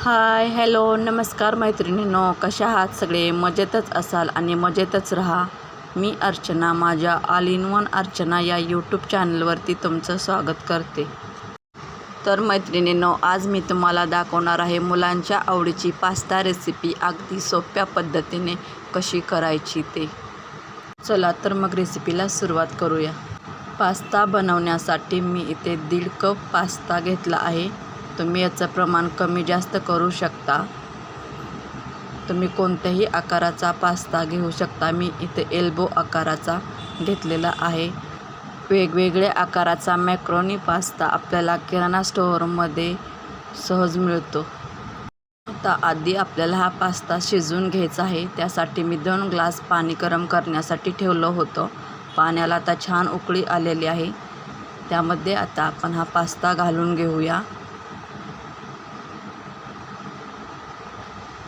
Hi hello नमस्कार मैत्रिणींनो कशा आहात सगळे? मजेतच असाल आणि मजेतच राहा. मी अर्चना माझ्या ऑल इन वन अर्चना या यूट्यूब चॅनलवरती तुमचं स्वागत करते. तर मैत्रिणींनो आज मी तुम्हाला दाखवणार आहे मुलांच्या आवडीची पास्ता रेसिपी अगदी सोप्या पद्धतीने कशी करायची ते. चला तर मग रेसिपीला सुरुवात करूया. पास्ता बनवण्यासाठी मी इथे दीड कप पास्ता घेतला आहे. तुम्ही याचं प्रमाण कमी जास्त करू शकता. तुम्ही कोणत्याही आकाराचा पास्ता घेऊ शकता. मी इथे एल्बो आकाराचा घेतलेला आहे. वेगवेगळ्या आकाराचा मॅक्रोनी पास्ता आपल्याला किराणा स्टोअरमध्ये सहज मिळतो. आता आधी आपल्याला हा पास्ता शिजवून घ्यायचा आहे. त्यासाठी मी दोन ग्लास पाणी गरम करण्यासाठी ठेवलं होतं. पाण्याला आता छान उकळी आलेली आहे. त्यामध्ये आता आपण हा पास्ता घालून घेऊया.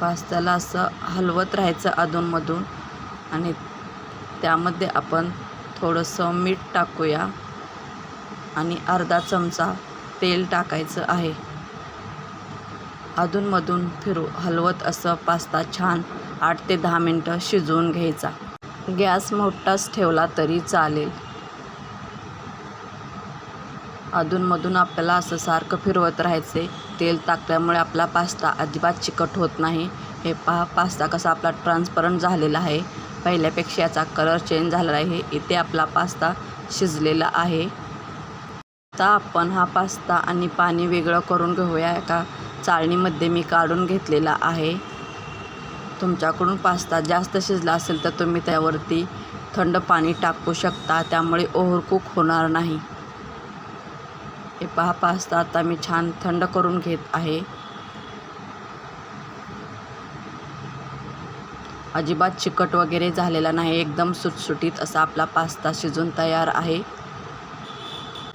पास्ताला असं हलवत राहायचं अधूनमधून. आणि त्यामध्ये आपण थोडंसं मीठ टाकूया. आणि अर्धा चमचा तेल टाकायचं आहे. अधूनमधून फिरू हलवत असं पास्ता छान आठ ते दहा मिनटं शिजवून घ्यायचा. गॅस मोठाच ठेवला तरी चालेल. अधूनमधून आपल्याला असं सारखं फिरवत राहायचे. तेल टाकल्यामुळे आपला पास्ता अजिबात चिकट होत नाही. हे पहा पास्ता कसा आपला ट्रान्सपरंट झालेला आहे. पहिल्यापेक्षा याचा कलर चेंज झालेला आहे. इथे आपला पास्ता शिजलेला आहे. आता आपण हा पास्ता आणि पाणी वेगळं करून घेऊया. एका चाळणीमध्ये मी काढून घेतलेला आहे. तुमच्याकडून पास्ता जास्त शिजला असेल तर तुम्ही त्यावरती थंड पाणी टाकू शकता. त्यामुळे ओव्हरकुक होणार नाही. हे पहा पास्ता आता मी छान थंड करून घेत आहे. अजिबात चिकट वगैरे झालेला नाही एकदम सुटसुटीत असा आपला पास्ता शिजून तयार आहे.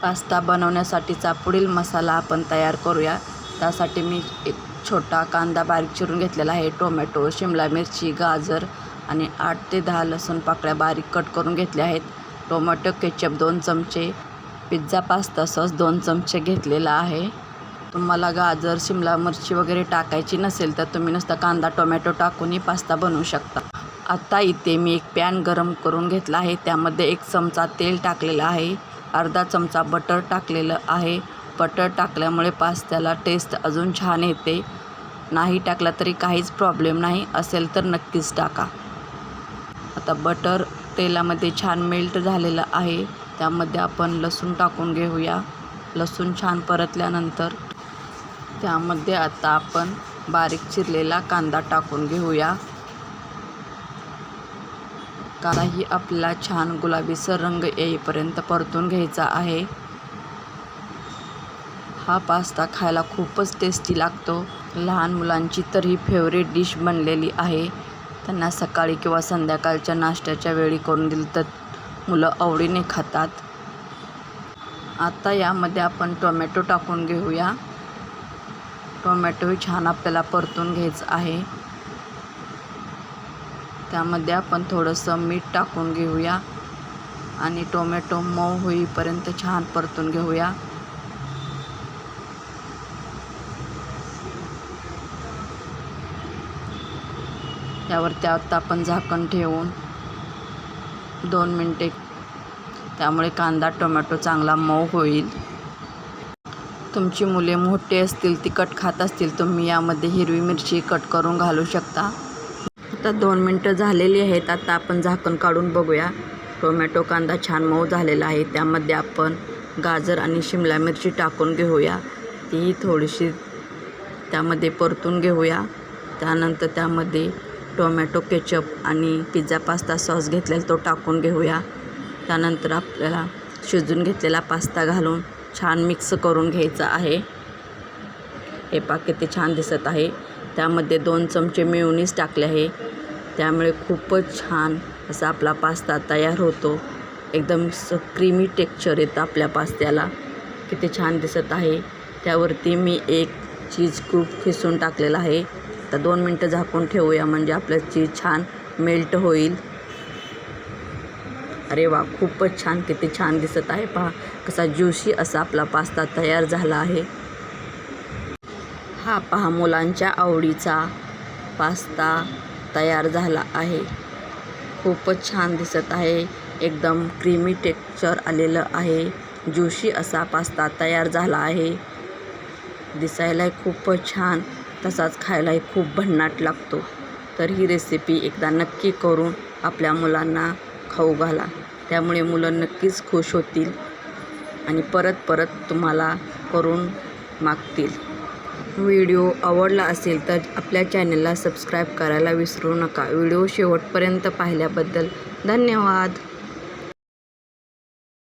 पास्ता बनवण्यासाठीचा पुढील मसाला आपण तयार करूया. त्यासाठी मी एक छोटा कांदा बारीक चिरून घेतलेला आहे. टोमॅटो शिमला मिरची गाजर आणि आठ ते दहा लसूण पाकळ्या बारीक कट करून घेतल्या आहेत. टोमॅटो केचप दोन चमचे पिझ्झा पास्ता सॉस दोन चमचे घेतलेला आहे. तुम्हाला गाजर शिमला मिरची वगैरे टाकायची नसेल तर तुम्ही नुसतं कांदा टोमॅटो टाकूनही पास्ता बनवू शकता. आत्ता इथे मी एक पॅन गरम करून घेतला आहे. त्यामध्ये एक चमचा तेल टाकलेलं आहे. अर्धा चमचा बटर टाकलेलं आहे. बटर टाकल्यामुळे पास्त्याला टेस्ट अजून छान येते. नाही टाकला तरी काहीच प्रॉब्लेम नाही. असेल तर नक्कीच टाका. आता बटर तेलामध्ये छान मेल्ट झालेलं आहे. त्यामध्ये आपण लसूण टाकून घेऊया. लसूण छान परतल्यानंतर त्यामध्ये आता आपण बारीक चिरलेला कांदा टाकून घेऊया. कांदाही आपला छान गुलाबीसर रंग येईपर्यंत परतून घ्यायचा आहे. हा पास्ता खायला खूपच टेस्टी लागतो. लहान मुलांची तर ही फेवरेट डिश बनलेली आहे. त्यांना सकाळी किंवा संध्याकाळच्या नाश्त्याच्या वेळी करून दिलं तर मुलं आवडीने खातात. आता यामध्ये आपण टोमॅटो टाकून घेऊया. टोमॅटोही छान आपल्याला परतून घ्यायचं आहे. त्यामध्ये आपण थोडंसं मीठ टाकून घेऊया आणि टोमॅटो मऊ होईपर्यंत छान परतून घेऊया. यावरती आता आपण झाकण ठेवून दोन मिनटे. त्यामुळे कांदा टोमॅटो चांगला मऊ होईल. तुमची मुले मोठे असतील तिखट खात असतील तुम्ही यामध्ये हिरवी मिरची कट करून घालू शकता. आता दोन मिनटं झालेली आहेत आता आपण झाकण काढून बघूया. टोमॅटो कांदा छान मऊ झालेला आहे त्यामध्ये आपण गाजर आणि शिमला मिरची टाकून घेऊया. ती थोडीशी त्यामध्ये परतून घेऊया. त्यानंतर त्यामध्ये टोमॅटो केचप आणि पिझ्झा पास्ता सॉस घेतलेला तो टाकून घेऊया. त्यानंतर आपल्याला शिजून घेतलेला पास्ता घालून छान मिक्स करून घ्यायचा आहे. हे पाक किती छान दिसत आहे. त्यामध्ये दोन चमचे मेयोनीज टाकले आहे. त्यामुळे खूपच छान असा आपला पास्ता तयार होतो. एकदम स क्रीमी टेक्स्चर येतं आपल्या पास्त्याला. किती छान दिसत आहे. त्यावरती मी एक चीज क्रूप खिसून टाकलेला आहे. आता दोन मिनटं झाकून ठेवूया म्हणजे आपलं चीज छान मेल्ट होईल. अरे वा खूपच छान किती छान दिसत आहे. पहा कसा ज्युशी असा आपला पास्ता तयार झाला आहे. हा हा पहा मुलांच्या आवडीचा पास्ता तयार झाला आहे. खूपच छान दिसत आहे. एकदम क्रीमी टेक्स्चर आलेलं आहे. ज्युशी असा पास्ता तयार झाला आहे. दिसायलाही खूपच छान. तसाच खायलाही खूप भन्नाट लागतो. तर ही रेसिपी एकदा नक्की करून आपल्या मुलांना खाऊ घाला. त्यामुळे मुलं नक्कीच खुश होतील आणि परत परत तुम्हाला करून मागतील. व्हिडिओ आवडला असेल तर आपल्या चॅनलला सबस्क्राईब करायला विसरू नका. व्हिडिओ शेवटपर्यंत पाहिल्याबद्दल धन्यवाद.